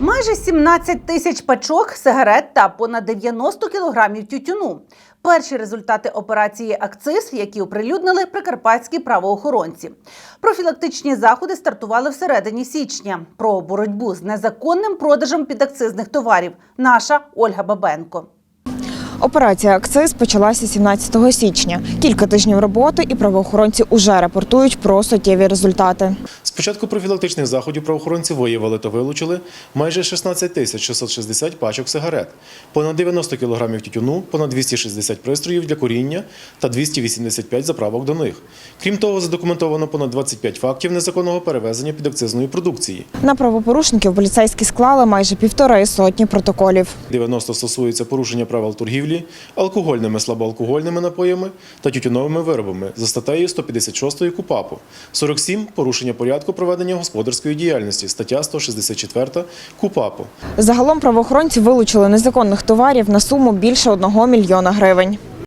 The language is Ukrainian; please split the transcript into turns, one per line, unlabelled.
Майже 17 тисяч пачок сигарет та понад 90 кілограмів тютюну. Перші результати операції Акциз, які оприлюднили прикарпатські правоохоронці. Профілактичні заходи стартували всередині січня. Про боротьбу з незаконним продажем підакцизних товарів. Наша Ольга Бабенко.
Операція «Акциз» почалася 17 січня. Кілька тижнів роботи і правоохоронці уже рапортують про суттєві результати.
З початку профілактичних заходів правоохоронці виявили та вилучили майже 16 тисяч 660 пачок сигарет, понад 90 кілограмів тютюну, понад 260 пристроїв для куріння та 285 заправок до них. Крім того, задокументовано понад 25 фактів незаконного перевезення підакцизної продукції.
На правопорушників поліцейські склали майже півтори сотні протоколів.
90 стосується порушення правил торгівлі, алкогольними слабоалкогольними напоями та тютюновими виробами за статтею 156 КУПАПу. 47 – порушення порядку проведення господарської діяльності, стаття 164 КУПАПу.
Загалом правоохоронці вилучили незаконних товарів на суму більше одного мільйона гривень.